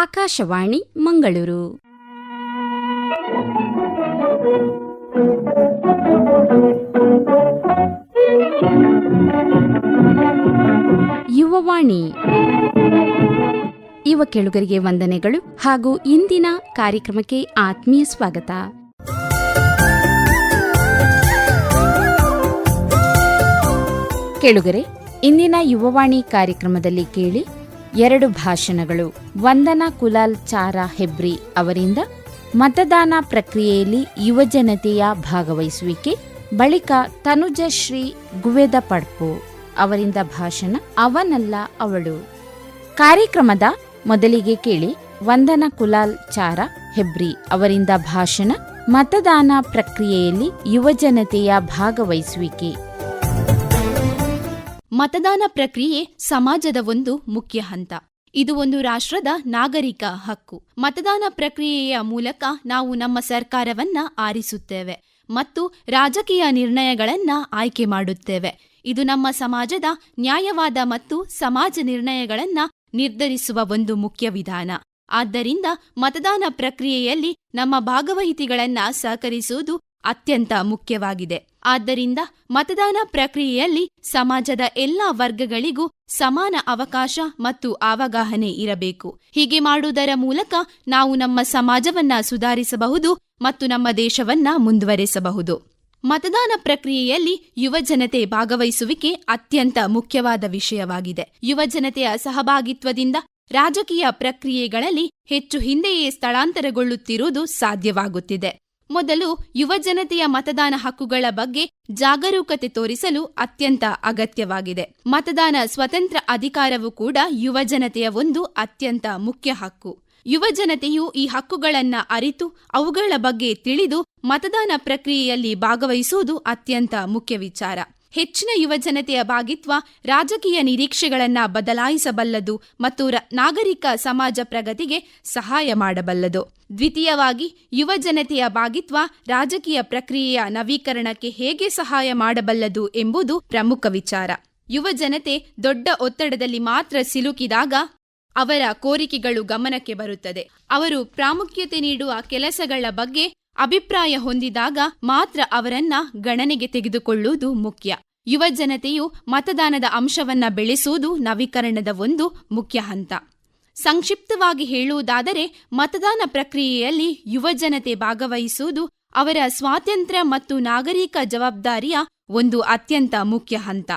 ಆಕಾಶವಾಣಿ ಮಂಗಳೂರು. ಯುವವಾಣಿ. ಯುವ ಕೆಳುಗರಿಗೆ ವಂದನೆಗಳು ಹಾಗೂ ಇಂದಿನ ಕಾರ್ಯಕ್ರಮಕ್ಕೆ ಆತ್ಮೀಯ ಸ್ವಾಗತ. ಕೆಳುಗರೆ, ಇಂದಿನ ಯುವವಾಣಿ ಕಾರ್ಯಕ್ರಮದಲ್ಲಿ ಕೇಳಿ ಎರಡು ಭಾಷಣಗಳು. ವಂದನಾ ಕುಲಾಲ್ ಚಾರಾ ಹೆಬ್ರಿ ಅವರಿಂದ ಮತದಾನ ಪ್ರಕ್ರಿಯೆಯಲ್ಲಿ ಯುವಜನತೆಯ ಭಾಗವಹಿಸುವಿಕೆ. ಬಳಿಕ ತನುಜಶ್ರೀ ಗುವೆದ ಪಡ್ಪು ಅವರಿಂದ ಭಾಷಣ ಅವನಲ್ಲ ಅವಳು. ಕಾರ್ಯಕ್ರಮದ ಮೊದಲಿಗೆ ಕೇಳಿ ವಂದನ ಕುಲಾಲ್ ಚಾರ ಹೆಬ್ರಿ ಅವರಿಂದ ಭಾಷಣ ಮತದಾನ ಪ್ರಕ್ರಿಯೆಯಲ್ಲಿ ಯುವಜನತೆಯ ಭಾಗವಹಿಸುವಿಕೆ. ಮತದಾನ ಪ್ರಕ್ರಿಯೆ ಸಮಾಜದ ಒಂದು ಮುಖ್ಯ ಹಂತ. ಇದು ಒಂದು ರಾಷ್ಟ್ರದ ನಾಗರಿಕ ಹಕ್ಕು. ಮತದಾನ ಪ್ರಕ್ರಿಯೆಯ ಮೂಲಕ ನಾವು ನಮ್ಮ ಸರ್ಕಾರವನ್ನ ಆರಿಸುತ್ತೇವೆ ಮತ್ತು ರಾಜಕೀಯ ನಿರ್ಣಯಗಳನ್ನ ಆಯ್ಕೆ ಮಾಡುತ್ತೇವೆ. ಇದು ನಮ್ಮ ಸಮಾಜದ ನ್ಯಾಯವಾದ ಮತ್ತು ಸಮಾಜ ನಿರ್ಣಯಗಳನ್ನ ನಿರ್ಧರಿಸುವ ಒಂದು ಮುಖ್ಯ ವಿಧಾನ. ಆದ್ದರಿಂದ ಮತದಾನ ಪ್ರಕ್ರಿಯೆಯಲ್ಲಿ ನಮ್ಮ ಭಾಗವಹಿತಿಗಳನ್ನ ಸಹಕರಿಸುವುದು ಅತ್ಯಂತ ಮುಖ್ಯವಾಗಿದೆ. ಆದ್ದರಿಂದ ಮತದಾನ ಪ್ರಕ್ರಿಯೆಯಲ್ಲಿ ಸಮಾಜದ ಎಲ್ಲಾ ವರ್ಗಗಳಿಗೂ ಸಮಾನ ಅವಕಾಶ ಮತ್ತು ಅವಗಾಹನೆ ಇರಬೇಕು. ಹೀಗೆ ಮಾಡುವುದರ ಮೂಲಕ ನಾವು ನಮ್ಮ ಸಮಾಜವನ್ನ ಸುಧಾರಿಸಬಹುದು ಮತ್ತು ನಮ್ಮ ದೇಶವನ್ನ ಮುಂದುವರೆಸಬಹುದು. ಮತದಾನ ಪ್ರಕ್ರಿಯೆಯಲ್ಲಿ ಯುವಜನತೆ ಭಾಗವಹಿಸುವಿಕೆ ಅತ್ಯಂತ ಮುಖ್ಯವಾದ ವಿಷಯವಾಗಿದೆ. ಯುವಜನತೆಯ ಸಹಭಾಗಿತ್ವದಿಂದ ರಾಜಕೀಯ ಪ್ರಕ್ರಿಯೆಗಳಲ್ಲಿ ಹೆಚ್ಚು ಹಿಂದೆಯೇ ಸ್ಥಳಾಂತರಗೊಳ್ಳುತ್ತಿರುವುದು ಸಾಧ್ಯವಾಗುತ್ತಿದೆ. ಮೊದಲು ಯುವಜನತೆಯ ಮತದಾನ ಹಕ್ಕುಗಳ ಬಗ್ಗೆ ಜಾಗರೂಕತೆ ತೋರಿಸಲು ಅತ್ಯಂತ ಅಗತ್ಯವಾಗಿದೆ. ಮತದಾನ ಸ್ವತಂತ್ರ ಅಧಿಕಾರವು ಕೂಡ ಯುವಜನತೆಯ ಒಂದು ಅತ್ಯಂತ ಮುಖ್ಯ ಹಕ್ಕು. ಯುವಜನತೆಯು ಈ ಹಕ್ಕುಗಳನ್ನ ಅರಿತು, ಅವುಗಳ ಬಗ್ಗೆ ತಿಳಿದು ಮತದಾನ ಪ್ರಕ್ರಿಯೆಯಲ್ಲಿ ಭಾಗವಹಿಸುವುದು ಅತ್ಯಂತ ಮುಖ್ಯ ವಿಚಾರ. ಹೆಚ್ಚಿನ ಯುವಜನತೆಯ ಭಾಗಿತ್ವ ರಾಜಕೀಯ ನಿರೀಕ್ಷೆಗಳನ್ನ ಬದಲಾಯಿಸಬಲ್ಲದು ಮತ್ತು ನಾಗರಿಕ ಸಮಾಜ ಪ್ರಗತಿಗೆ ಸಹಾಯ ಮಾಡಬಲ್ಲದು. ದ್ವಿತೀಯವಾಗಿ, ಯುವಜನತೆಯ ಭಾಗಿತ್ವ ರಾಜಕೀಯ ಪ್ರಕ್ರಿಯೆಯ ನವೀಕರಣಕ್ಕೆ ಹೇಗೆ ಸಹಾಯ ಮಾಡಬಲ್ಲದು ಎಂಬುದು ಪ್ರಮುಖ ವಿಚಾರ. ಯುವಜನತೆ ದೊಡ್ಡ ಒತ್ತಡದಲ್ಲಿ ಮಾತ್ರ ಸಿಲುಕಿದಾಗ ಅವರ ಕೋರಿಕೆಗಳು ಗಮನಕ್ಕೆ ಬರುತ್ತದೆ. ಅವರು ಪ್ರಾಮುಖ್ಯತೆ ನೀಡುವ ಕೆಲಸಗಳ ಬಗ್ಗೆ ಅಭಿಪ್ರಾಯ ಹೊಂದಿದಾಗ ಮಾತ್ರ ಅವರನ್ನ ಗಣನೆಗೆ ತೆಗೆದುಕೊಳ್ಳುವುದು ಮುಖ್ಯ. ಯುವ ಜನತೆಯು ಮತದಾನದ ಅಂಶವನ್ನ ಬೆಳೆಸುವುದು ನವೀಕರಣದ ಒಂದು ಮುಖ್ಯ ಹಂತ. ಸಂಕ್ಷಿಪ್ತವಾಗಿ ಹೇಳುವುದಾದರೆ, ಮತದಾನ ಪ್ರಕ್ರಿಯೆಯಲ್ಲಿ ಯುವಜನತೆ ಭಾಗವಹಿಸುವುದು ಅವರ ಸ್ವಾತಂತ್ರ್ಯ ಮತ್ತು ನಾಗರಿಕ ಜವಾಬ್ದಾರಿಯ ಒಂದು ಅತ್ಯಂತ ಮುಖ್ಯ ಹಂತ.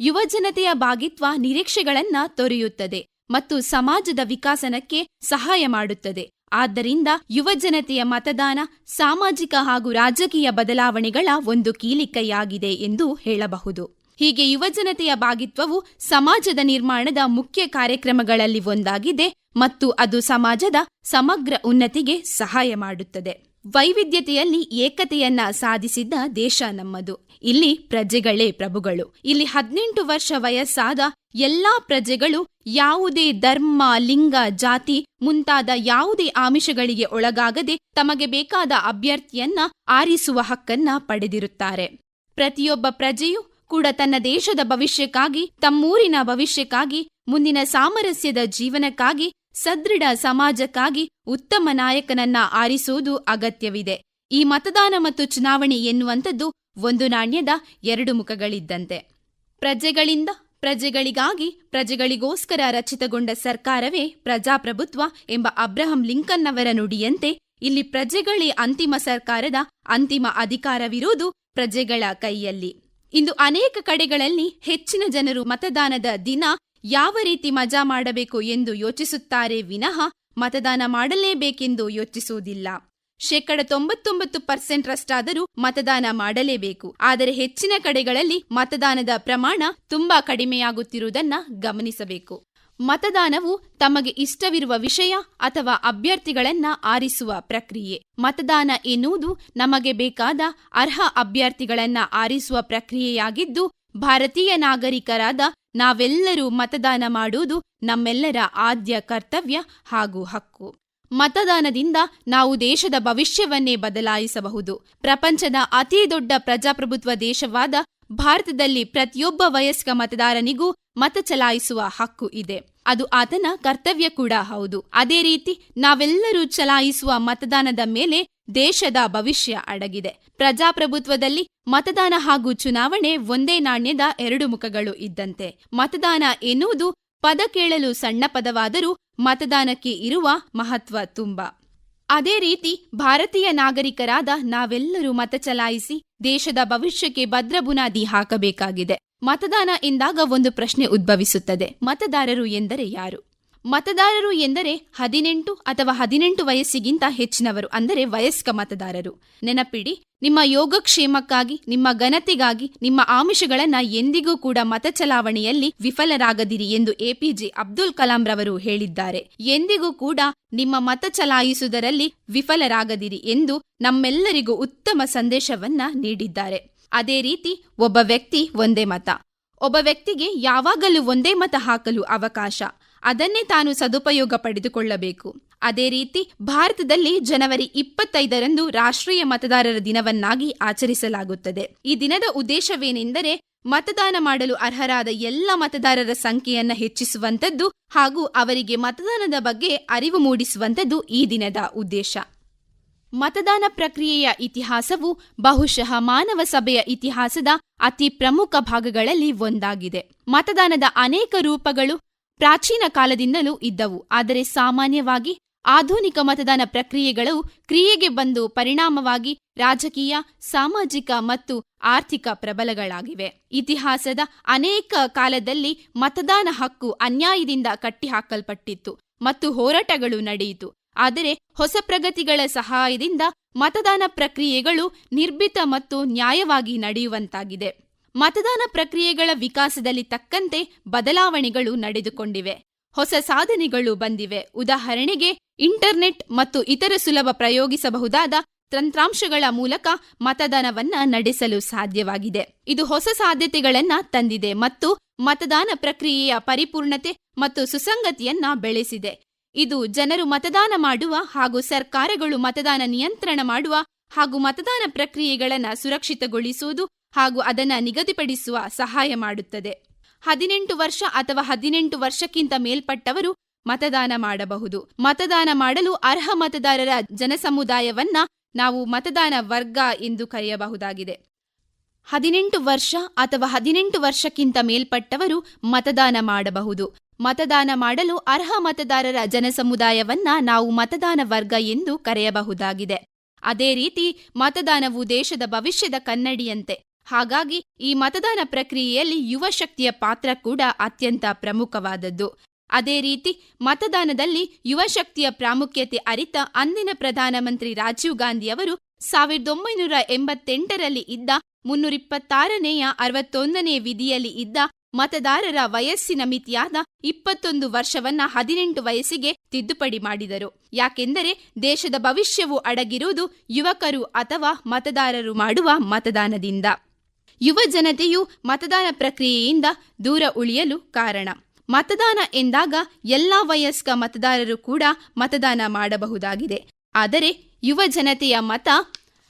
ಯುವಜನತೆಯ ಭಾಗಿತ್ವ ನಿರೀಕ್ಷೆಗಳನ್ನ ತೊರೆಯುತ್ತದೆ ಮತ್ತು ಸಮಾಜದ ವಿಕಾಸನಕ್ಕೆ ಸಹಾಯ ಮಾಡುತ್ತದೆ. ಆದ್ದರಿಂದ ಯುವಜನತೆಯ ಮತದಾನ ಸಾಮಾಜಿಕ ಹಾಗೂ ರಾಜಕೀಯ ಬದಲಾವಣೆಗಳ ಒಂದು ಕೀಲಿಕೈಯಾಗಿದೆ ಎಂದು ಹೇಳಬಹುದು. ಹೀಗೆ ಯುವಜನತೆಯ ಭಾಗಿತ್ವವು ಸಮಾಜದ ನಿರ್ಮಾಣದ ಮುಖ್ಯ ಕಾರ್ಯಕ್ರಮಗಳಲ್ಲಿ ಒಂದಾಗಿದೆ ಮತ್ತು ಅದು ಸಮಾಜದ ಸಮಗ್ರ ಉನ್ನತಿಗೆ ಸಹಾಯ ಮಾಡುತ್ತದೆ. ವೈವಿಧ್ಯತೆಯಲ್ಲಿ ಏಕತೆಯನ್ನ ಸಾಧಿಸಿದ್ದ ದೇಶ ನಮ್ಮದು. ಇಲ್ಲಿ ಪ್ರಜೆಗಳೇ ಪ್ರಭುಗಳು. ಇಲ್ಲಿ ಹದಿನೆಂಟು ವರ್ಷ ವಯಸ್ಸಾದ ಎಲ್ಲಾ ಪ್ರಜೆಗಳು ಯಾವುದೇ ಧರ್ಮ, ಲಿಂಗ, ಜಾತಿ ಮುಂತಾದ ಯಾವುದೇ ಆಮಿಷಗಳಿಗೆ ಒಳಗಾಗದೆ ತಮಗೆ ಬೇಕಾದ ಅಭ್ಯರ್ಥಿಯನ್ನ ಆರಿಸುವ ಹಕ್ಕನ್ನ ಪಡೆದಿರುತ್ತಾರೆ. ಪ್ರತಿಯೊಬ್ಬ ಪ್ರಜೆಯೂ ಕೂಡ ತನ್ನ ದೇಶದ ಭವಿಷ್ಯಕ್ಕಾಗಿ, ತಮ್ಮೂರಿನ ಭವಿಷ್ಯಕ್ಕಾಗಿ, ಮುಂದಿನ ಸಾಮರಸ್ಯದ ಜೀವನಕ್ಕಾಗಿ ಸದೃಢ ಸಮಾಜಕ್ಕಾಗಿ ಉತ್ತಮ ನಾಯಕನನ್ನ ಆರಿಸುವುದು ಅಗತ್ಯವಿದೆ. ಈ ಮತದಾನ ಮತ್ತು ಚುನಾವಣೆ ಎನ್ನುವಂಥದ್ದು ಒಂದು ನಾಣ್ಯದ ಎರಡು ಮುಖಗಳಿದ್ದಂತೆ. ಪ್ರಜೆಗಳಿಂದ ಪ್ರಜೆಗಳಿಗಾಗಿ ಪ್ರಜೆಗಳಿಗೋಸ್ಕರ ರಚಿತಗೊಂಡ ಸರ್ಕಾರವೇ ಪ್ರಜಾಪ್ರಭುತ್ವ ಎಂಬ ಅಬ್ರಹಂ ಲಿಂಕನ್ ಅವರ ನುಡಿಯಂತೆ ಇಲ್ಲಿ ಪ್ರಜೆಗಳೇ ಅಂತಿಮ ಸರ್ಕಾರದ ಅಂತಿಮ ಅಧಿಕಾರವಿರುವುದು ಪ್ರಜೆಗಳ ಕೈಯಲ್ಲಿ. ಇಂದು ಅನೇಕ ಕಡೆಗಳಲ್ಲಿ ಹೆಚ್ಚಿನ ಜನರು ಮತದಾನದ ದಿನ ಯಾವ ರೀತಿ ಮಜಾ ಮಾಡಬೇಕು ಎಂದು ಯೋಚಿಸುತ್ತಾರೆ ವಿನಃ ಮತದಾನ ಮಾಡಲೇಬೇಕೆಂದು ಯೋಚಿಸುವುದಿಲ್ಲ. ಶೇಕಡ ತೊಂಬತ್ತೊಂಬತ್ತು ಪರ್ಸೆಂಟ್ ರಷ್ಟಾದರೂ ಮತದಾನ ಮಾಡಲೇಬೇಕು. ಆದರೆ ಹೆಚ್ಚಿನ ಕಡೆಗಳಲ್ಲಿ ಮತದಾನದ ಪ್ರಮಾಣ ತುಂಬಾ ಕಡಿಮೆಯಾಗುತ್ತಿರುವುದನ್ನ ಗಮನಿಸಬೇಕು. ಮತದಾನವು ತಮಗೆ ಇಷ್ಟವಿರುವ ವಿಷಯ ಅಥವಾ ಅಭ್ಯರ್ಥಿಗಳನ್ನ ಆರಿಸುವ ಪ್ರಕ್ರಿಯೆ. ಮತದಾನ ಎನ್ನುವುದು ನಮಗೆ ಬೇಕಾದ ಅರ್ಹ ಅಭ್ಯರ್ಥಿಗಳನ್ನ ಆರಿಸುವ ಪ್ರಕ್ರಿಯೆಯಾಗಿದ್ದು, ಭಾರತೀಯ ನಾಗರಿಕರಾದ ನಾವೆಲ್ಲರೂ ಮತದಾನ ಮಾಡುವುದು ನಮ್ಮೆಲ್ಲರ ಆದ್ಯ ಕರ್ತವ್ಯ ಹಾಗೂ ಹಕ್ಕು. ಮತದಾನದಿಂದ ನಾವು ದೇಶದ ಭವಿಷ್ಯವನ್ನೇ ಬದಲಾಯಿಸಬಹುದು. ಪ್ರಪಂಚದ ಅತಿ ದೊಡ್ಡ ಪ್ರಜಾಪ್ರಭುತ್ವ ದೇಶವಾದ ಭಾರತದಲ್ಲಿ ಪ್ರತಿಯೊಬ್ಬ ವಯಸ್ಕ ಮತದಾರನಿಗೂ ಮತ ಚಲಾಯಿಸುವ ಹಕ್ಕು ಇದೆ. ಅದು ಆತನ ಕರ್ತವ್ಯ ಕೂಡ ಹೌದು. ಅದೇ ರೀತಿ ನಾವೆಲ್ಲರೂ ಚಲಾಯಿಸುವ ಮತದಾನದ ಮೇಲೆ ದೇಶದ ಭವಿಷ್ಯ ಅಡಗಿದೆ. ಪ್ರಜಾಪ್ರಭುತ್ವದಲ್ಲಿ ಮತದಾನ ಹಾಗೂ ಚುನಾವಣೆ ಒಂದೇ ನಾಣ್ಯದ ಎರಡು ಮುಖಗಳು ಇದ್ದಂತೆ. ಮತದಾನ ಎನ್ನುವುದು ಪದ ಕೇಳಲು ಸಣ್ಣ ಪದವಾದರೂ ಮತದಾನಕ್ಕೆ ಇರುವ ಮಹತ್ವ ತುಂಬಾ. ಅದೇ ರೀತಿ ಭಾರತೀಯ ನಾಗರಿಕರಾದ ನಾವೆಲ್ಲರೂ ಮತ ಚಲಾಯಿಸಿ ದೇಶದ ಭವಿಷ್ಯಕ್ಕೆ ಭದ್ರ ಬುನಾದಿ ಹಾಕಬೇಕಾಗಿದೆ. ಮತದಾನ ಎಂದಾಗ ಒಂದು ಪ್ರಶ್ನೆ ಉದ್ಭವಿಸುತ್ತದೆ. ಮತದಾರರು ಎಂದರೆ ಯಾರು? ಮತದಾರರು ಎಂದರೆ ಹದಿನೆಂಟು ಅಥವಾ ಹದಿನೆಂಟು ವಯಸ್ಸಿಗಿಂತ ಹೆಚ್ಚಿನವರು, ಅಂದರೆ ವಯಸ್ಕ ಮತದಾರರು. ನೆನಪಿಡಿ, ನಿಮ್ಮ ಯೋಗಕ್ಷೇಮಕ್ಕಾಗಿ, ನಿಮ್ಮ ಘನತೆಗಾಗಿ, ನಿಮ್ಮ ಆಮಿಷಗಳನ್ನ ಎಂದಿಗೂ ಕೂಡ ಮತ ಚಲಾವಣೆಯಲ್ಲಿ ವಿಫಲರಾಗದಿರಿ ಎಂದು ಎಪಿಜೆ ಅಬ್ದುಲ್ ಕಲಾಂ ರವರು ಹೇಳಿದ್ದಾರೆ. ಎಂದಿಗೂ ಕೂಡ ನಿಮ್ಮ ಮತ ಚಲಾಯಿಸುವುದರಲ್ಲಿ ವಿಫಲರಾಗದಿರಿ ಎಂದು ನಮ್ಮೆಲ್ಲರಿಗೂ ಉತ್ತಮ ಸಂದೇಶವನ್ನ ನೀಡಿದ್ದಾರೆ. ಅದೇ ರೀತಿ, ಒಬ್ಬ ವ್ಯಕ್ತಿ ಒಂದೇ ಮತ. ಒಬ್ಬ ವ್ಯಕ್ತಿಗೆ ಯಾವಾಗಲೂ ಒಂದೇ ಮತ ಹಾಕಲು ಅವಕಾಶ. ಅದನ್ನೇ ತಾನು ಸದುಪಯೋಗ ಪಡೆದುಕೊಳ್ಳಬೇಕು. ಅದೇ ರೀತಿ ಭಾರತದಲ್ಲಿ ಜನವರಿ ಇಪ್ಪತ್ತೈದರಂದು ರಾಷ್ಟ್ರೀಯ ಮತದಾರರ ದಿನವನ್ನಾಗಿ ಆಚರಿಸಲಾಗುತ್ತದೆ. ಈ ದಿನದ ಉದ್ದೇಶವೇನೆಂದರೆ ಮತದಾನ ಮಾಡಲು ಅರ್ಹರಾದ ಎಲ್ಲ ಮತದಾರರ ಸಂಖ್ಯೆಯನ್ನ ಹೆಚ್ಚಿಸುವಂತದ್ದು ಹಾಗೂ ಅವರಿಗೆ ಮತದಾನದ ಬಗ್ಗೆ ಅರಿವು ಮೂಡಿಸುವಂತದ್ದು ಈ ದಿನದ ಉದ್ದೇಶ. ಮತದಾನ ಪ್ರಕ್ರಿಯೆಯ ಇತಿಹಾಸವು ಬಹುಶಃ ಮಾನವ ಸಭೆಯ ಇತಿಹಾಸದ ಅತಿ ಪ್ರಮುಖ ಭಾಗಗಳಲ್ಲಿ ಒಂದಾಗಿದೆ. ಮತದಾನದ ಅನೇಕ ರೂಪಗಳು ಪ್ರಾಚೀನ ಕಾಲದಿಂದಲೂ ಇದ್ದವು. ಆದರೆ ಸಾಮಾನ್ಯವಾಗಿ ಆಧುನಿಕ ಮತದಾನ ಪ್ರಕ್ರಿಯೆಗಳು ಕ್ರಿಯೆಗೆ ಬಂದು ಪರಿಣಾಮವಾಗಿ ರಾಜಕೀಯ, ಸಾಮಾಜಿಕ ಮತ್ತು ಆರ್ಥಿಕ ಪ್ರಬಲಗಳಾಗಿವೆ. ಇತಿಹಾಸದ ಅನೇಕ ಕಾಲದಲ್ಲಿ ಮತದಾನ ಹಕ್ಕು ಅನ್ಯಾಯದಿಂದ ಕಟ್ಟಿಹಾಕಲ್ಪಟ್ಟಿತ್ತು ಮತ್ತು ಹೋರಾಟಗಳು ನಡೆಯಿತು. ಆದರೆ ಹೊಸ ಪ್ರಗತಿಗಳ ಸಹಾಯದಿಂದ ಮತದಾನ ಪ್ರಕ್ರಿಯೆಗಳು ನಿರ್ಭೀತ ಮತ್ತು ನ್ಯಾಯವಾಗಿ ನಡೆಯುವಂತಾಗಿದೆ. ಮತದಾನ ಪ್ರಕ್ರಿಯೆಗಳ ವಿಕಾಸದಲ್ಲಿ ತಕ್ಕಂತೆ ಬದಲಾವಣೆಗಳು ನಡೆದುಕೊಂಡಿವೆ. ಹೊಸ ಸಾಧನೆಗಳು ಬಂದಿವೆ. ಉದಾಹರಣೆಗೆ, ಇಂಟರ್ನೆಟ್ ಮತ್ತು ಇತರ ಸುಲಭ ಪ್ರಯೋಗಿಸಬಹುದಾದ ತಂತ್ರಾಂಶಗಳ ಮೂಲಕ ಮತದಾನವನ್ನ ನಡೆಸಲು ಸಾಧ್ಯವಾಗಿದೆ. ಇದು ಹೊಸ ಸಾಧ್ಯತೆಗಳನ್ನ ತಂದಿದೆ ಮತ್ತು ಮತದಾನ ಪ್ರಕ್ರಿಯೆಯ ಪರಿಪೂರ್ಣತೆ ಮತ್ತು ಸುಸಂಗತಿಯನ್ನ ಬೆಳೆಸಿದೆ. ಇದು ಜನರು ಮತದಾನ ಮಾಡುವ ಹಾಗೂ ಸರ್ಕಾರಗಳು ಮತದಾನ ನಿಯಂತ್ರಣ ಮಾಡುವ ಹಾಗೂ ಮತದಾನ ಪ್ರಕ್ರಿಯೆಗಳನ್ನು ಸುರಕ್ಷಿತಗೊಳಿಸುವುದು ಹಾಗೂ ಅದನ್ನು ನಿಗದಿಪಡಿಸುವ ಸಹಾಯ ಮಾಡುತ್ತದೆ. ಹದಿನೆಂಟು ವರ್ಷ ಅಥವಾ ಹದಿನೆಂಟು ವರ್ಷಕ್ಕಿಂತ ಮೇಲ್ಪಟ್ಟವರು ಮತದಾನ ಮಾಡಬಹುದು. ಮತದಾನ ಮಾಡಲು ಅರ್ಹ ಮತದಾರರ ಜನಸಮುದಾಯವನ್ನ ನಾವು ಮತದಾನ ವರ್ಗ ಎಂದು ಕರೆಯಬಹುದಾಗಿದೆ. ಹದಿನೆಂಟು ವರ್ಷ ಅಥವಾ ಹದಿನೆಂಟು ವರ್ಷಕ್ಕಿಂತ ಮೇಲ್ಪಟ್ಟವರು ಮತದಾನ ಮಾಡಬಹುದು. ಮತದಾನ ಮಾಡಲು ಅರ್ಹ ಮತದಾರರ ಜನಸಮುದಾಯವನ್ನ ನಾವು ಮತದಾನ ವರ್ಗ ಎಂದು ಕರೆಯಬಹುದಾಗಿದೆ. ಅದೇ ರೀತಿ ಮತದಾನವು ದೇಶದ ಭವಿಷ್ಯದ ಕನ್ನಡಿಯಂತೆ ಹಾಗಾಗಿ ಈ ಮತದಾನ ಪ್ರಕ್ರಿಯೆಯಲ್ಲಿ ಯುವ ಶಕ್ತಿಯ ಪಾತ್ರ ಕೂಡ ಅತ್ಯಂತ ಪ್ರಮುಖವಾದದ್ದು. ಅದೇ ರೀತಿ ಮತದಾನದಲ್ಲಿ ಯುವ ಶಕ್ತಿಯ ಪ್ರಾಮುಖ್ಯತೆ ಅರಿತ ಅಂದಿನ ಪ್ರಧಾನಮಂತ್ರಿ ರಾಜೀವ್ ಗಾಂಧಿಯವರು ಸಾವಿರದ ಒಂಬೈನೂರ ಎಂಬತ್ತೆಂಟರಲ್ಲಿ ಇದ್ದ ಮುನ್ನೂರಿಪ್ಪತ್ತಾರನೆಯ ಅರವತ್ತೊಂದನೇ ವಿಧಿಯಲ್ಲಿ ಇದ್ದ ಮತದಾರರ ವಯಸ್ಸಿನ ಮಿತಿಯಾದ ಇಪ್ಪತ್ತೊಂದು ವರ್ಷವನ್ನ ಹದಿನೆಂಟು ವಯಸ್ಸಿಗೆ ತಿದ್ದುಪಡಿ ಮಾಡಿದರು. ಯಾಕೆಂದರೆ ದೇಶದ ಭವಿಷ್ಯವು ಅಡಗಿರುವುದು ಯುವಕರು ಅಥವಾ ಮತದಾರರು ಮಾಡುವ ಮತದಾನದಿಂದ. ಯುವ ಜನತೆಯು ಮತದಾನ ಪ್ರಕ್ರಿಯೆಯಿಂದ ದೂರ ಉಳಿಯಲು ಕಾರಣ. ಮತದಾನ ಎಂದಾಗ ಎಲ್ಲಾ ವಯಸ್ಕ ಮತದಾರರು ಕೂಡ ಮತದಾನ ಮಾಡಬಹುದಾಗಿದೆ. ಆದರೆ ಯುವ ಜನತೆಯ ಮತ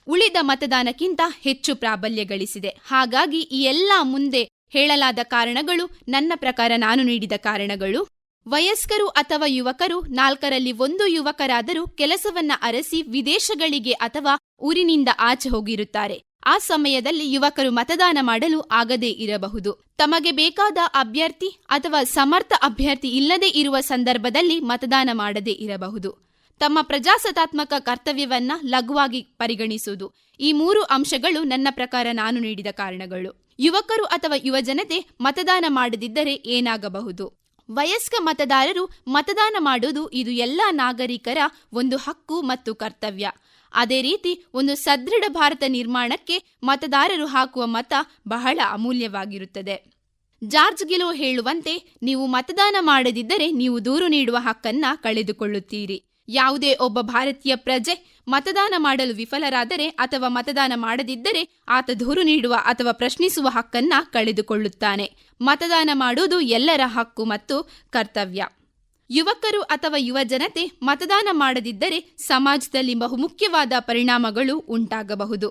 ಉಳಿದ ಮತದಾನಕ್ಕಿಂತ ಹೆಚ್ಚು ಪ್ರಾಬಲ್ಯ ಗಳಿಸಿದೆ ಹಾಗಾಗಿ ಈ ಎಲ್ಲ ಮುಂದೆ ಹೇಳಲಾದ ಕಾರಣಗಳು ನನ್ನ ಪ್ರಕಾರ ನಾನು ನೀಡಿದ ಕಾರಣಗಳು. ವಯಸ್ಕರು ಅಥವಾ ಯುವಕರು ನಾಲ್ಕರಲ್ಲಿ ಒಂದು ಯುವಕರಾದರೂ ಕೆಲಸವನ್ನ ಅರಸಿ ವಿದೇಶಗಳಿಗೆ ಅಥವಾ ಊರಿನಿಂದ ಆಚೆ ಹೋಗಿರುತ್ತಾರೆ. ಆ ಸಮಯದಲ್ಲಿ ಯುವಕರು ಮತದಾನ ಮಾಡಲು ಆಗದೇ ಇರಬಹುದು. ತಮಗೆ ಬೇಕಾದ ಅಭ್ಯರ್ಥಿ ಅಥವಾ ಸಮರ್ಥ ಅಭ್ಯರ್ಥಿ ಇಲ್ಲದೆ ಇರುವ ಸಂದರ್ಭದಲ್ಲಿ ಮತದಾನ ಮಾಡದೇ ಇರಬಹುದು. ತಮ್ಮ ಪ್ರಜಾಸತ್ತಾತ್ಮಕ ಕರ್ತವ್ಯವನ್ನ ಲಘುವಾಗಿ ಪರಿಗಣಿಸುವುದು. ಈ ಮೂರು ಅಂಶಗಳು ನನ್ನ ಪ್ರಕಾರ ನಾನು ನೀಡಿದ ಕಾರಣಗಳು. ಯುವಕರು ಅಥವಾ ಯುವಜನತೆ ಮತದಾನ ಮಾಡದಿದ್ದರೆ ಏನಾಗಬಹುದು? ವಯಸ್ಕ ಮತದಾರರು ಮತದಾನ ಮಾಡುವುದು ಇದು ಎಲ್ಲ ನಾಗರಿಕರ ಒಂದು ಹಕ್ಕು ಮತ್ತು ಕರ್ತವ್ಯ. ಅದೇ ರೀತಿ ಒಂದು ಸದೃಢ ಭಾರತ ನಿರ್ಮಾಣಕ್ಕೆ ಮತದಾರರು ಹಾಕುವ ಮತ ಬಹಳ ಅಮೂಲ್ಯವಾಗಿರುತ್ತದೆ. ಜಾರ್ಜ್ ಗಿಲೋ ಹೇಳುವಂತೆ ನೀವು ಮತದಾನ ಮಾಡದಿದ್ದರೆ ನೀವು ದೂರು ನೀಡುವ ಹಕ್ಕನ್ನ ಕಳೆದುಕೊಳ್ಳುತ್ತೀರಿ. ಯಾವುದೇ ಒಬ್ಬ ಭಾರತೀಯ ಪ್ರಜೆ ಮತದಾನ ಮಾಡಲು ವಿಫಲರಾದರೆ ಅಥವಾ ಮತದಾನ ಮಾಡದಿದ್ದರೆ ಆತ ದೂರು ನೀಡುವ ಅಥವಾ ಪ್ರಶ್ನಿಸುವ ಹಕ್ಕನ್ನ ಕಳೆದುಕೊಳ್ಳುತ್ತಾನೆ. ಮತದಾನ ಮಾಡುವುದು ಎಲ್ಲರ ಹಕ್ಕು ಮತ್ತು ಕರ್ತವ್ಯ. ಯುವಕರು ಅಥವಾ ಯುವ ಜನತೆ ಮತದಾನ ಮಾಡದಿದ್ದರೆ ಸಮಾಜದಲ್ಲಿ ಬಹುಮುಖ್ಯವಾದ ಪರಿಣಾಮಗಳು ಉಂಟಾಗಬಹುದು.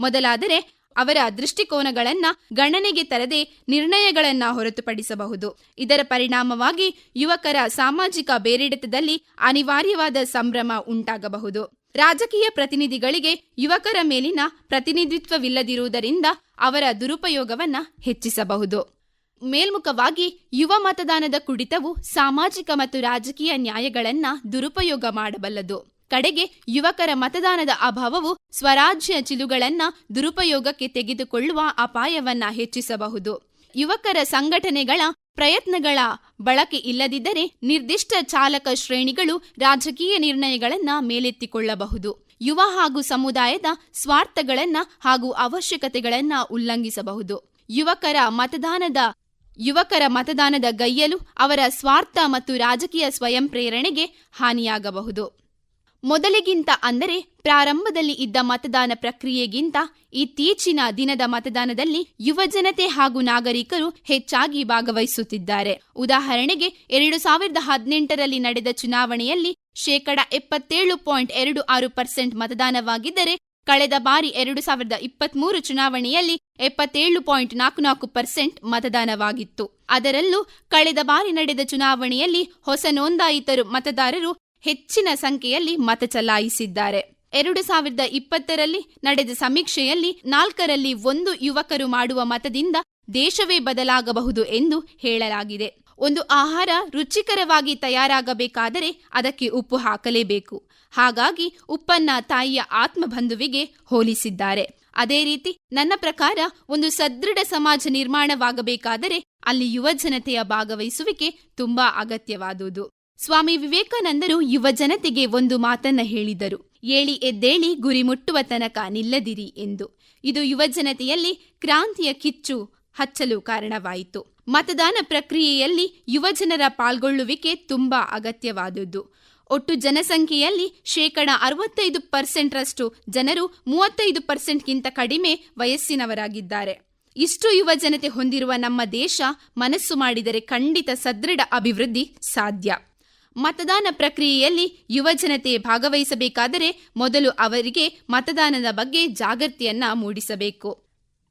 ಮೊದಲಾದರೆ ಅವರ ದೃಷ್ಟಿಕೋನಗಳನ್ನು ಗಣನೆಗೆ ತರದೆ ನಿರ್ಣಯಗಳನ್ನು ಹೊರತುಪಡಿಸಬಹುದು. ಇದರ ಪರಿಣಾಮವಾಗಿ ಯುವಕರ ಸಾಮಾಜಿಕ ಬೇರೆಡೆತದಲ್ಲಿ ಅನಿವಾರ್ಯವಾದ ಸಂಭ್ರಮ ಉಂಟಾಗಬಹುದು. ರಾಜಕೀಯ ಪ್ರತಿನಿಧಿಗಳಿಗೆ ಯುವಕರ ಮೇಲಿನ ಪ್ರತಿನಿಧಿತ್ವವಿಲ್ಲದಿರುವುದರಿಂದ ಅವರ ದುರುಪಯೋಗವನ್ನು ಹೆಚ್ಚಿಸಬಹುದು. ಮೇಲ್ಮುಖವಾಗಿ ಯುವ ಮತದಾನದ ಕುಡಿತವು ಸಾಮಾಜಿಕ ಮತ್ತು ರಾಜಕೀಯ ನ್ಯಾಯಗಳನ್ನ ದುರುಪಯೋಗ ಮಾಡಬಲ್ಲದು. ಕಡೆಗೆ ಯುವಕರ ಮತದಾನದ ಅಭಾವವು ಸ್ವರಾಜ್ಯ ಚಿಲುಗಳನ್ನ ದುರುಪಯೋಗಕ್ಕೆ ತೆಗೆದುಕೊಳ್ಳುವ ಅಪಾಯವನ್ನ ಹೆಚ್ಚಿಸಬಹುದು. ಯುವಕರ ಸಂಘಟನೆಗಳ ಪ್ರಯತ್ನಗಳ ಬಳಕೆ ಇಲ್ಲದಿದ್ದರೆ ನಿರ್ದಿಷ್ಟ ಚಾಲಕ ಶ್ರೇಣಿಗಳು ರಾಜಕೀಯ ನಿರ್ಣಯಗಳನ್ನ ಮೇಲೆತ್ತಿಕೊಳ್ಳಬಹುದು. ಯುವ ಹಾಗೂ ಸಮುದಾಯದ ಸ್ವಾರ್ಥಗಳನ್ನ ಹಾಗೂ ಅವಶ್ಯಕತೆಗಳನ್ನ ಉಲ್ಲಂಘಿಸಬಹುದು. ಯುವಕರ ಮತದಾನದ ಯುವಕರ ಮತದಾನದ ಗೈಯಲು ಅವರ ಸ್ವಾರ್ಥ ಮತ್ತು ರಾಜಕೀಯ ಸ್ವಯಂ ಪ್ರೇರಣೆಗೆ ಹಾನಿಯಾಗಬಹುದು. ಮೊದಲಿಗಿಂತ ಅಂದರೆ ಪ್ರಾರಂಭದಲ್ಲಿ ಇದ್ದ ಮತದಾನ ಪ್ರಕ್ರಿಯೆಗಿಂತ ಇತ್ತೀಚಿನ ದಿನದ ಮತದಾನದಲ್ಲಿ ಯುವಜನತೆ ಹಾಗೂ ನಾಗರಿಕರು ಹೆಚ್ಚಾಗಿ ಭಾಗವಹಿಸುತ್ತಿದ್ದಾರೆ. ಉದಾಹರಣೆಗೆ ಎರಡು ಸಾವಿರದ ಹದಿನೆಂಟರಲ್ಲಿ ನಡೆದ ಚುನಾವಣೆಯಲ್ಲಿ ಶೇಕಡ ಎಪ್ಪತ್ತೇಳು ಪಾಯಿಂಟ್ ಎರಡು ಆರು ಪರ್ಸೆಂಟ್ ಮತದಾನವಾಗಿದ್ದರೆ ಕಳೆದ ಬಾರಿ ಎರಡು ಸಾವಿರದ ಇಪ್ಪತ್ಮೂರು ಚುನಾವಣೆಯಲ್ಲಿ ಎಪ್ಪತ್ತೇಳು ಪಾಯಿಂಟ್ ನಾಲ್ಕು ನಾಲ್ಕು ಪರ್ಸೆಂಟ್ ಮತದಾನವಾಗಿತ್ತು. ಅದರಲ್ಲೂ ಕಳೆದ ಬಾರಿ ನಡೆದ ಚುನಾವಣೆಯಲ್ಲಿ ಹೊಸ ನೋಂದಾಯಿತರು ಮತದಾರರು ಹೆಚ್ಚಿನ ಸಂಖ್ಯೆಯಲ್ಲಿ ಮತ ಚಲಾಯಿಸಿದ್ದಾರೆ. ಎರಡು ಸಾವಿರದ ಇಪ್ಪತ್ತರಲ್ಲಿ ನಡೆದ ಸಮೀಕ್ಷೆಯಲ್ಲಿ ನಾಲ್ಕರಲ್ಲಿ ಒಂದು ಯುವಕರು ಮಾಡುವ ಮತದಿಂದ ದೇಶವೇ ಬದಲಾಗಬಹುದು ಎಂದು ಹೇಳಲಾಗಿದೆ. ಒಂದು ಆಹಾರ ರುಚಿಕರವಾಗಿ ತಯಾರಾಗಬೇಕಾದರೆ ಅದಕ್ಕೆ ಉಪ್ಪು ಹಾಕಲೇಬೇಕು. ಹಾಗಾಗಿ ಉಪ್ಪನ್ನ ತಾಯಿಯ ಆತ್ಮಬಂಧುವಿಗೆ ಹೋಲಿಸಿದ್ದಾರೆ. ಅದೇ ರೀತಿ ನನ್ನ ಪ್ರಕಾರ ಒಂದು ಸದೃಢ ಸಮಾಜ ನಿರ್ಮಾಣವಾಗಬೇಕಾದರೆ ಅಲ್ಲಿ ಯುವ ಜನತೆಯ ಭಾಗವಹಿಸುವಿಕೆ ತುಂಬಾ ಅಗತ್ಯವಾದುದು. ಸ್ವಾಮಿ ವಿವೇಕಾನಂದರು ಯುವ ಜನತೆಗೆ ಒಂದು ಮಾತನ್ನ ಹೇಳಿದರು. ಏಳಿ ಎದ್ದೇಳಿ ಗುರಿ ಮುಟ್ಟುವ ತನಕ ನಿಲ್ಲದಿರಿ ಎಂದು. ಇದು ಯುವ ಜನತೆಯಲ್ಲಿ ಕ್ರಾಂತಿಯ ಕಿಚ್ಚು ಹಚ್ಚಲು ಕಾರಣವಾಯಿತು. ಮತದಾನ ಪ್ರಕ್ರಿಯೆಯಲ್ಲಿ ಯುವಜನರ ಪಾಲ್ಗೊಳ್ಳುವಿಕೆ ತುಂಬಾ ಅಗತ್ಯವಾದುದು. ಒಟ್ಟು ಜನಸಂಖ್ಯೆಯಲ್ಲಿ ಶೇಕಡ ಅರವತ್ತೈದು ಪರ್ಸೆಂಟ್ರಷ್ಟು ಜನರು ಮೂವತ್ತೈದು ಪರ್ಸೆಂಟ್ಗಿಂತ ಕಡಿಮೆ ವಯಸ್ಸಿನವರಾಗಿದ್ದಾರೆ. ಇಷ್ಟು ಯುವ ಜನತೆ ಹೊಂದಿರುವ ನಮ್ಮ ದೇಶ ಮನಸ್ಸು ಮಾಡಿದರೆ ಖಂಡಿತ ಸದೃಢ ಅಭಿವೃದ್ಧಿ ಸಾಧ್ಯ. ಮತದಾನ ಪ್ರಕ್ರಿಯೆಯಲ್ಲಿ ಯುವ ಜನತೆ ಭಾಗವಹಿಸಬೇಕಾದರೆ ಮೊದಲು ಅವರಿಗೆ ಮತದಾನದ ಬಗ್ಗೆ ಜಾಗೃತಿಯನ್ನ ಮೂಡಿಸಬೇಕು.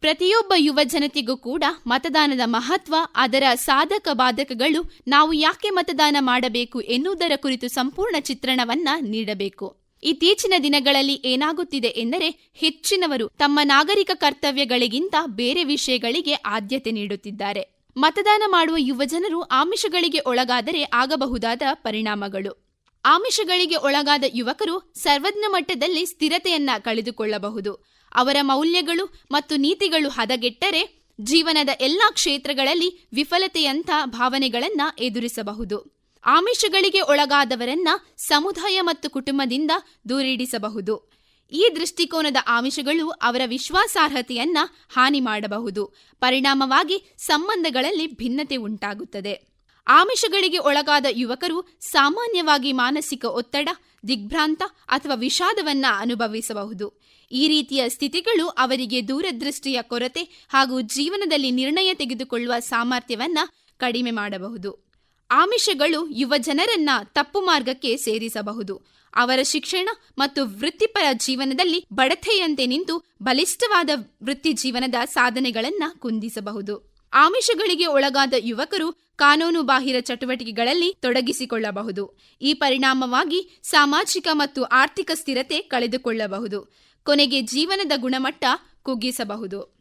ಪ್ರತಿಯೊಬ್ಬ ಯುವ ಜನತೆಗೂ ಕೂಡ ಮತದಾನದ ಮಹತ್ವ, ಅದರ ಸಾಧಕ ಬಾಧಕಗಳು ನಾವು ಯಾಕೆ ಮತದಾನ ಮಾಡಬೇಕು ಎನ್ನುವುದರ ಕುರಿತು ಸಂಪೂರ್ಣ ಚಿತ್ರಣವನ್ನ ನೀಡಬೇಕು. ಇತ್ತೀಚಿನ ದಿನಗಳಲ್ಲಿ ಏನಾಗುತ್ತಿದೆ ಎಂದರೆ ಹೆಚ್ಚಿನವರು ತಮ್ಮ ನಾಗರಿಕ ಕರ್ತವ್ಯಗಳಿಗಿಂತ ಬೇರೆ ವಿಷಯಗಳಿಗೆ ಆದ್ಯತೆ ನೀಡುತ್ತಿದ್ದಾರೆ. ಮತದಾನ ಮಾಡುವ ಯುವಜನರು ಆಮಿಷಗಳಿಗೆ ಒಳಗಾದರೆ ಆಗಬಹುದಾದ ಪರಿಣಾಮಗಳು. ಆಮಿಷಗಳಿಗೆ ಒಳಗಾದ ಯುವಕರು ಸರ್ವಜ್ಞ ಮಟ್ಟದಲ್ಲಿ ಸ್ಥಿರತೆಯನ್ನ ಕಳೆದುಕೊಳ್ಳಬಹುದು. ಅವರ ಮೌಲ್ಯಗಳು ಮತ್ತು ನೀತಿಗಳು ಹದಗೆಟ್ಟರೆ ಜೀವನದ ಎಲ್ಲಾ ಕ್ಷೇತ್ರಗಳಲ್ಲಿ ವಿಫಲತೆಯಂಥ ಭಾವನೆಗಳನ್ನ ಎದುರಿಸಬಹುದು. ಆಮಿಷಗಳಿಗೆ ಒಳಗಾದವರನ್ನ ಸಮುದಾಯ ಮತ್ತು ಕುಟುಂಬದಿಂದ ದೂರಿಡಿಸಬಹುದು. ಈ ದೃಷ್ಟಿಕೋನದ ಆಮಿಷಗಳು ಅವರ ವಿಶ್ವಾಸಾರ್ಹತೆಯನ್ನ ಹಾನಿ ಮಾಡಬಹುದು. ಪರಿಣಾಮವಾಗಿ ಸಂಬಂಧಗಳಲ್ಲಿ ಭಿನ್ನತೆ ಉಂಟಾಗುತ್ತದೆ. ಆಮಿಷಗಳಿಗೆ ಒಳಗಾದ ಯುವಕರು ಸಾಮಾನ್ಯವಾಗಿ ಮಾನಸಿಕ ಒತ್ತಡ, ದಿಗ್ಭ್ರಾಂತ ಅಥವಾ ವಿಷಾದವನ್ನ ಅನುಭವಿಸಬಹುದು. ಈ ರೀತಿಯ ಸ್ಥಿತಿಗಳು ಅವರಿಗೆ ದೂರದೃಷ್ಟಿಯ ಕೊರತೆ ಹಾಗೂ ಜೀವನದಲ್ಲಿ ನಿರ್ಣಯ ತೆಗೆದುಕೊಳ್ಳುವ ಸಾಮರ್ಥ್ಯವನ್ನ ಕಡಿಮೆ ಮಾಡಬಹುದು. ಆಮಿಷಗಳು ಯುವ ಜನರನ್ನ ತಪ್ಪು ಮಾರ್ಗಕ್ಕೆ ಸೇರಿಸಬಹುದು. ಅವರ ಶಿಕ್ಷಣ ಮತ್ತು ವೃತ್ತಿಪರ ಜೀವನದಲ್ಲಿ ಬಡತೆಯಂತೆ ನಿಂತು ಬಲಿಷ್ಠವಾದ ವೃತ್ತಿ ಜೀವನದ ಸಾಧನೆಗಳನ್ನು ಕುಂದಿಸಬಹುದು. ಆಮಿಷಗಳಿಗೆ ಒಳಗಾದ ಯುವಕರು ಕಾನೂನು ಬಾಹಿರ ಚಟುವಟಿಕೆಗಳಲ್ಲಿ ತೊಡಗಿಸಿಕೊಳ್ಳಬಹುದು. ಈ ಪರಿಣಾಮವಾಗಿ ಸಾಮಾಜಿಕ ಮತ್ತು ಆರ್ಥಿಕ ಸ್ಥಿರತೆ ಕಳೆದುಕೊಳ್ಳಬಹುದು. ಕೊನೆಗೆ ಜೀವನದ ಗುಣಮಟ್ಟ ಕುಗ್ಗಿಸಬಹುದು.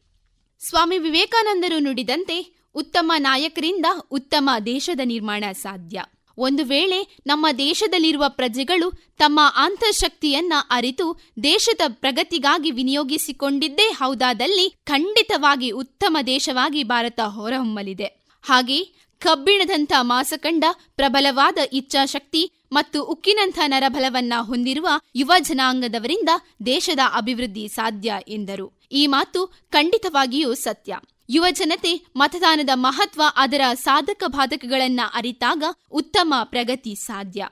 ಸ್ವಾಮಿ ವಿವೇಕಾನಂದರು ನುಡಿದಂತೆ ಉತ್ತಮ ನಾಯಕರಿಂದ ಉತ್ತಮ ದೇಶದ ನಿರ್ಮಾಣ ಸಾಧ್ಯ. ಒಂದು ವೇಳೆ ನಮ್ಮ ದೇಶದಲ್ಲಿರುವ ಪ್ರಜೆಗಳು ತಮ್ಮ ಅಂತಃಶಕ್ತಿಯನ್ನ ಅರಿತು ದೇಶದ ಪ್ರಗತಿಗಾಗಿ ವಿನಿಯೋಗಿಸಿಕೊಂಡಿದ್ದೇ ಹೌದಾದಲ್ಲಿ ಖಂಡಿತವಾಗಿ ಉತ್ತಮ ದೇಶವಾಗಿ ಭಾರತ ಹೊರಹೊಮ್ಮಲಿದೆ. ಹಾಗೆ ಕಬ್ಬಿಣದಂಥ ಮಾಸಕಂಡ ಪ್ರಬಲವಾದ ಇಚ್ಛಾಶಕ್ತಿ ಮತ್ತು ಉಕ್ಕಿನಂಥ ನರಬಲವನ್ನ ಹೊಂದಿರುವ ಯುವ ಜನಾಂಗದವರಿಂದ ದೇಶದ ಅಭಿವೃದ್ಧಿ ಸಾಧ್ಯ ಎಂದರು. ಈ ಮಾತು ಖಂಡಿತವಾಗಿಯೂ ಸತ್ಯ. ಯುವ ಜನತೆ ಮತದಾನದ ಮಹತ್ವ ಅದರ ಸಾಧಕ ಬಾಧಕಗಳನ್ನ ಅರಿತಾಗ ಉತ್ತಮ ಪ್ರಗತಿ ಸಾಧ್ಯ.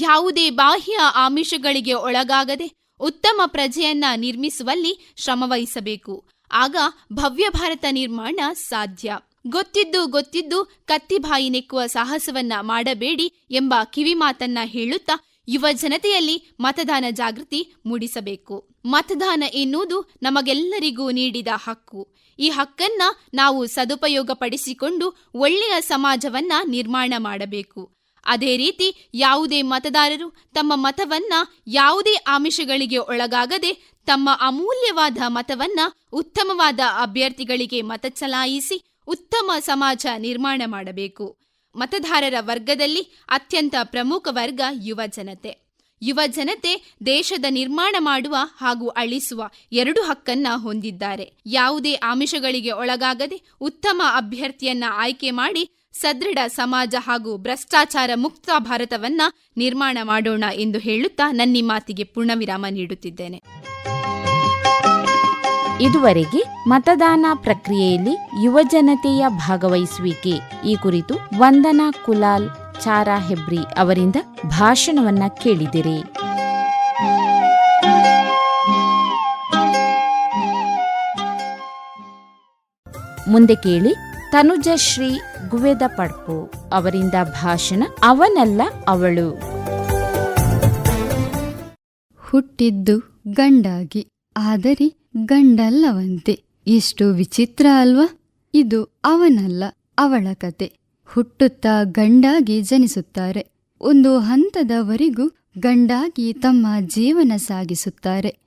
ಯಾವುದೇ ಬಾಹ್ಯ ಆಮಿಷಗಳಿಗೆ ಒಳಗಾಗದೆ ಉತ್ತಮ ಪ್ರಜೆಯನ್ನ ನಿರ್ಮಿಸುವಲ್ಲಿ ಶ್ರಮವಹಿಸಬೇಕು. ಆಗ ಭವ್ಯ ಭಾರತ ನಿರ್ಮಾಣ ಸಾಧ್ಯ. ಗೊತ್ತಿದ್ದು ಗೊತ್ತಿದ್ದು ಕತ್ತಿಬಾಯಿ ನೆಕ್ಕುವ ಸಾಹಸವನ್ನ ಮಾಡಬೇಡಿ ಎಂಬ ಕಿವಿಮಾತನ್ನ ಹೇಳುತ್ತಾ ಯುವ ಜನತೆಯಲ್ಲಿ ಮತದಾನ ಜಾಗೃತಿ ಮೂಡಿಸಬೇಕು. ಮತದಾನ ಎನ್ನುವುದು ನಮಗೆಲ್ಲರಿಗೂ ನೀಡಿದ ಹಕ್ಕು. ಈ ಹಕ್ಕನ್ನ ನಾವು ಸದುಪಯೋಗಪಡಿಸಿಕೊಂಡು ಒಳ್ಳೆಯ ಸಮಾಜವನ್ನ ನಿರ್ಮಾಣ ಮಾಡಬೇಕು. ಅದೇ ರೀತಿ ಯಾವುದೇ ಮತದಾರರು ತಮ್ಮ ಮತವನ್ನ ಯಾವುದೇ ಆಮಿಷಗಳಿಗೆ ಒಳಗಾಗದೆ ತಮ್ಮ ಅಮೂಲ್ಯವಾದ ಮತವನ್ನ ಉತ್ತಮವಾದ ಅಭ್ಯರ್ಥಿಗಳಿಗೆ ಮತ ಚಲಾಯಿಸಿ ಉತ್ತಮ ಸಮಾಜ ನಿರ್ಮಾಣ ಮಾಡಬೇಕು. ಮತದಾರರ ವರ್ಗದಲ್ಲಿ ಅತ್ಯಂತ ಪ್ರಮುಖ ವರ್ಗ ಯುವ ಜನತೆ. ಯುವ ಜನತೆ ದೇಶದ ನಿರ್ಮಾಣ ಮಾಡುವ ಹಾಗೂ ಅಳಿಸುವ ಎರಡು ಹಕ್ಕನ್ನ ಹೊಂದಿದ್ದಾರೆ. ಯಾವುದೇ ಆಮಿಷಗಳಿಗೆ ಒಳಗಾಗದೆ ಉತ್ತಮ ಅಭ್ಯರ್ಥಿಯನ್ನ ಆಯ್ಕೆ ಮಾಡಿ ಸದೃಢ ಸಮಾಜ ಹಾಗೂ ಭ್ರಷ್ಟಾಚಾರ ಮುಕ್ತ ಭಾರತವನ್ನ ನಿರ್ಮಾಣ ಮಾಡೋಣ ಎಂದು ಹೇಳುತ್ತಾ ನನ್ನ ಮಾತಿಗೆ ಪೂರ್ಣವಿರಾಮ ನೀಡುತ್ತಿದ್ದೇನೆ. ಇದುವರೆಗೆ ಮತದಾನ ಪ್ರಕ್ರಿಯೆಯಲ್ಲಿ ಯುವಜನತೆಯ ಭಾಗವಹಿಸುವಿಕೆ. ಈ ಕುರಿತು ವಂದನಾ ಕುಲಾಲ್ ಚಾರಾ ಹೆಬ್ರಿ ಅವರಿಂದ ಭಾಷಣವನ್ನ ಕೇಳಿದಿರಿ. ಮುಂದೆ ಕೇಳಿ ತನುಜಶ್ರೀ ಗುವೆದ ಪಡ್ಪು ಅವರಿಂದ ಭಾಷಣ ಅವನಲ್ಲ ಅವಳು. ಹುಟ್ಟಿದ್ದು ಗಂಡಾಗಿ. ಆದರೆ ಗಂಡಲ್ಲವಂತೆ. ಎಷ್ಟು ವಿಚಿತ್ರ ಅಲ್ವಾ? ಇದು ಅವನಲ್ಲ, ಅವಳ ಕತೆ. ಹುಟ್ಟುತ್ತಾ ಗಂಡಾಗಿ ಜನಿಸುತ್ತಾರೆ. ಒಂದು ಹಂತದವರೆಗೂ ಗಂಡಾಗಿ ತಮ್ಮ ಜೀವನ ಸಾಗಿಸುತ್ತಾರೆ.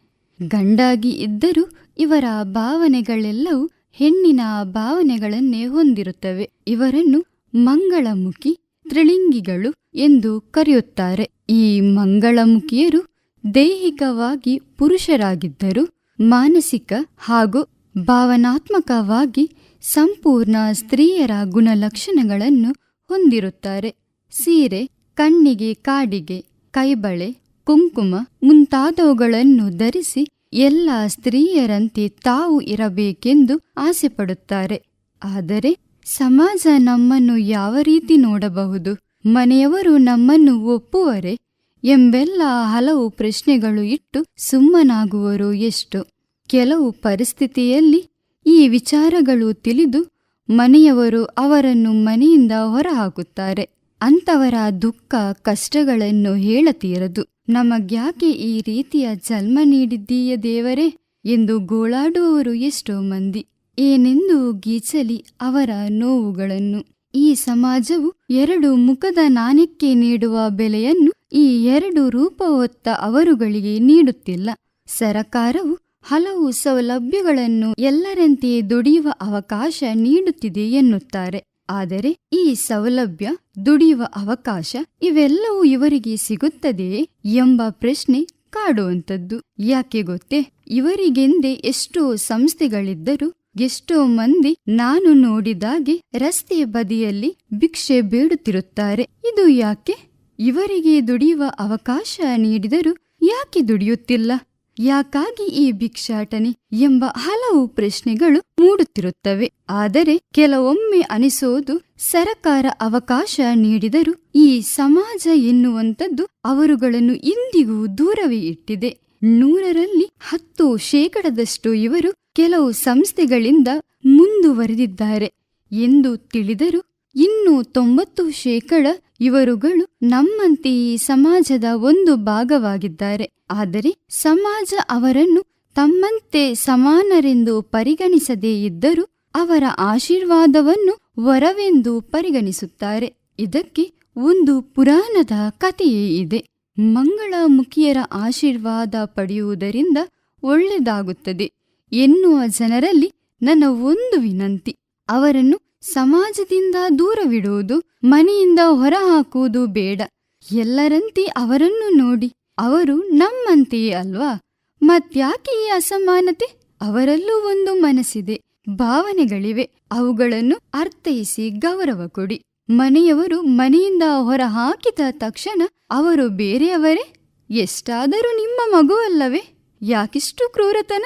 ಗಂಡಾಗಿ ಇದ್ದರೂ ಇವರ ಭಾವನೆಗಳೆಲ್ಲವೂ ಹೆಣ್ಣಿನ ಭಾವನೆಗಳನ್ನೇ ಹೊಂದಿರುತ್ತವೆ. ಇವರನ್ನು ಮಂಗಳಮುಖಿ ತ್ರಿಳಿಂಗಿಗಳು ಎಂದು ಕರೆಯುತ್ತಾರೆ. ಈ ಮಂಗಳಮುಖಿಯರು ದೈಹಿಕವಾಗಿ ಪುರುಷರಾಗಿದ್ದರೂ ಮಾನಸಿಕ ಹಾಗೂ ಭಾವನಾತ್ಮಕವಾಗಿ ಸಂಪೂರ್ಣ ಸ್ತ್ರೀಯರ ಗುಣಲಕ್ಷಣಗಳನ್ನು ಹೊಂದಿರುತ್ತಾರೆ. ಸೀರೆ, ಕಣ್ಣಿಗೆ, ಕಾಡಿಗೆ, ಕೈಬಳೆ, ಕುಂಕುಮ ಮುಂತಾದವುಗಳನ್ನು ಧರಿಸಿ ಎಲ್ಲ ಸ್ತ್ರೀಯರಂತೆ ತಾವು ಇರಬೇಕೆಂದು ಆಸೆಪಡುತ್ತಾರೆ. ಆದರೆ ಸಮಾಜ ನಮ್ಮನ್ನು ಯಾವ ರೀತಿ ನೋಡಬಹುದು? ಮನೆಯವರು ನಮ್ಮನ್ನು ಒಪ್ಪುವರೆ? ಎಂಬೆಲ್ಲ ಹಲವು ಪ್ರಶ್ನೆಗಳು ಇಟ್ಟು ಸುಮ್ಮನಾಗುವರು ಎಷ್ಟು? ಕೆಲವು ಪರಿಸ್ಥಿತಿಯಲ್ಲಿ ಈ ವಿಚಾರಗಳು ತಿಳಿದು ಮನೆಯವರು ಅವರನ್ನು ಮನೆಯಿಂದ ಹೊರಹಾಕುತ್ತಾರೆ. ಅಂತವರ ದುಃಖ, ಕಷ್ಟಗಳನ್ನು ಹೇಳತೀರದು. ನಮಗ್ಯಾಕೆ ಈ ರೀತಿಯ ಜನ್ಮ ನೀಡಿದ್ದೀಯ ದೇವರೇ ಎಂದು ಗೋಳಾಡುವವರು ಎಷ್ಟೋ ಮಂದಿ. ಏನೆಂದು ಗೀಚಲಿ ಅವರ ನೋವುಗಳನ್ನು. ಈ ಸಮಾಜವು ಎರಡು ಮುಖದ ನಾಣ್ಯಕ್ಕೆ ನೀಡುವ ಬೆಲೆಯನ್ನು ಈ ಎರಡು ರೂಪ ಅವರುಗಳಿಗೆ ನೀಡುತ್ತಿಲ್ಲ. ಸರಕಾರವು ಹಲವು ಸೌಲಭ್ಯಗಳನ್ನು ಎಲ್ಲರಂತೆ ದುಡಿಯುವ ಅವಕಾಶ ನೀಡುತ್ತಿದೆ ಎನ್ನುತ್ತಾರೆ. ಆದರೆ ಈ ಸೌಲಭ್ಯ, ದುಡಿಯುವ ಅವಕಾಶ ಇವೆಲ್ಲವೂ ಇವರಿಗೆ ಸಿಗುತ್ತದೆಯೇ ಎಂಬ ಪ್ರಶ್ನೆ ಕಾಡುವಂಥದ್ದು. ಯಾಕೆ ಗೊತ್ತೇ? ಇವರಿಗೆಂದೇ ಎಷ್ಟೋ ಸಂಸ್ಥೆಗಳಿದ್ದರೂ ಎಷ್ಟೋ ಮಂದಿ ನಾನು ನೋಡಿದಾಗೆ ರಸ್ತೆಯ ಬದಿಯಲ್ಲಿ ಭಿಕ್ಷೆ ಬೇಡುತ್ತಿರುತ್ತಾರೆ. ಇದು ಯಾಕೆ? ಇವರಿಗೆ ದುಡಿಯುವ ಅವಕಾಶ ನೀಡಿದರೂ ಯಾಕೆ ದುಡಿಯುತ್ತಿಲ್ಲ? ಯಾಕಾಗಿ ಈ ಭಿಕ್ಷಾಟನೆ ಎಂಬ ಹಲವು ಪ್ರಶ್ನೆಗಳು ಮೂಡುತ್ತಿರುತ್ತವೆ. ಆದರೆ ಕೆಲವೊಮ್ಮೆ ಅನಿಸೋದು ಸರಕಾರ ಅವಕಾಶ ನೀಡಿದರೂ ಈ ಸಮಾಜ ಎನ್ನುವಂಥದ್ದು ಅವರುಗಳನ್ನು ಇಂದಿಗೂ ದೂರವೇ ಇಟ್ಟಿದೆ. ನೂರರಲ್ಲಿ ಹತ್ತು ಶೇಕಡದಷ್ಟು ಇವರು ಕೆಲವು ಸಂಸ್ಥೆಗಳಿಂದ ಮುಂದುವರೆದಿದ್ದಾರೆ. ಎಂದು ತಿಳಿದರು ಇನ್ನು ತೊಂಬತ್ತು ಶೇಕಡ ಇವರುಗಳು ನಮ್ಮಂತೆ ಈ ಸಮಾಜದ ಒಂದು ಭಾಗವಾಗಿದ್ದಾರೆ. ಆದರೆ ಸಮಾಜ ಅವರನ್ನು ತಮ್ಮಂತೆ ಸಮಾನರೆಂದು ಪರಿಗಣಿಸದೇ ಇದ್ದರೂ ಅವರ ಆಶೀರ್ವಾದವನ್ನು ವರವೆಂದು ಪರಿಗಣಿಸುತ್ತಾರೆ. ಇದಕ್ಕೆ ಒಂದು ಪುರಾಣದ ಕಥೆಯೇ ಇದೆ. ಮಂಗಳಮುಖಿಯರ ಆಶೀರ್ವಾದ ಪಡೆಯುವುದರಿಂದ ಒಳ್ಳೆದಾಗುತ್ತದೆ ಎನ್ನುವ ಜನರಲ್ಲಿ ನನ್ನ ಒಂದು ವಿನಂತಿ. ಅವರನ್ನು ಸಮಾಜದಿಂದ ದೂರವಿಡುವುದು, ಮನೆಯಿಂದ ಹೊರಹಾಕುವುದು ಬೇಡ. ಎಲ್ಲರಂತೆ ಅವರನ್ನು ನೋಡಿ. ಅವರು ನಮ್ಮಂತೆಯೇ ಅಲ್ವಾ? ಮತ್ಯಾಕೆ ಈ ಅಸಮಾನತೆ? ಅವರಲ್ಲೂ ಒಂದು ಮನಸ್ಸಿದೆ. ಭಾವನೆಗಳಿವೆ. ಅವುಗಳನ್ನು ಅರ್ಥೈಸಿ ಗೌರವ ಕೊಡಿ. ಮನೆಯವರು ಮನೆಯಿಂದ ಹೊರ ಹಾಕಿದ ತಕ್ಷಣ ಅವರು ಬೇರೆಯವರೇ? ಎಷ್ಟಾದರೂ ನಿಮ್ಮ ಮಗುವಲ್ಲವೇ ಯಾಕಿಷ್ಟು ಕ್ರೂರತನ?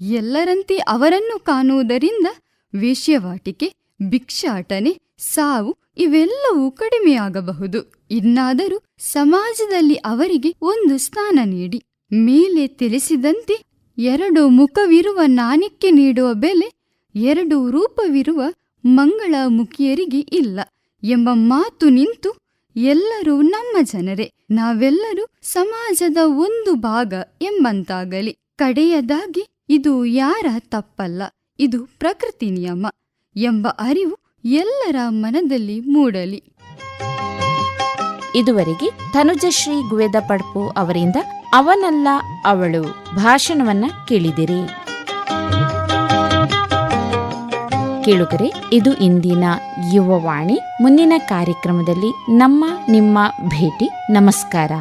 ಎಲ್ಲರಂತೆ ಅವರನ್ನು ಕಾಣುವುದರಿಂದ ವೇಶ್ಯವಾಟಿಕೆ, ಭಿಕ್ಷಾಟನೆ, ಸಾವು ಇವೆಲ್ಲವೂ ಕಡಿಮೆಯಾಗಬಹುದು. ಇನ್ನಾದರೂ ಸಮಾಜದಲ್ಲಿ ಅವರಿಗೆ ಒಂದು ಸ್ಥಾನ ನೀಡಿ. ಮೇಲೆ ತಿಳಿಸಿದಂತೆ ಎರಡು ಮುಖವಿರುವ ನಾಣ್ಯಕ್ಕೆ ನೀಡುವ ಬೆಲೆ, ಎರಡು ರೂಪವಿರುವ ಮಂಗಳ ಮುಖಿಯರಿಗೆ ಇಲ್ಲ ಎಂಬ ಮಾತು ನಿಂತು ಎಲ್ಲರೂ ನಮ್ಮ ಜನರೇ, ನಾವೆಲ್ಲರೂ ಸಮಾಜದ ಒಂದು ಭಾಗ ಎಂಬಂತಾಗಲಿ. ಕಡೆಯದಾಗಿ ಇದು ಯಾರ ತಪ್ಪಲ್ಲ, ಇದು ಪ್ರಕೃತಿ ನಿಯಮ ಎಂಬ ಅರಿವು ಎಲ್ಲರ ಮನದಲ್ಲಿ ಮೂಡಲಿ. ಇದುವರೆಗೆ ತನುಜಶ್ರೀ ಗುವೆದ ಪಡ್ಪು ಅವರಿಂದ ಅವನಲ್ಲ ಅವಳು ಭಾಷಣವನ್ನ ಕೇಳಿದಿರಿ. ಕೇಳುಗರೆ, ಇದು ಇಂದಿನ ಯುವವಾಣಿ ಮುಂದಿನ ಕಾರ್ಯಕ್ರಮದಲ್ಲಿ ನಮ್ಮ ನಿಮ್ಮ ಭೇಟಿ. ನಮಸ್ಕಾರ.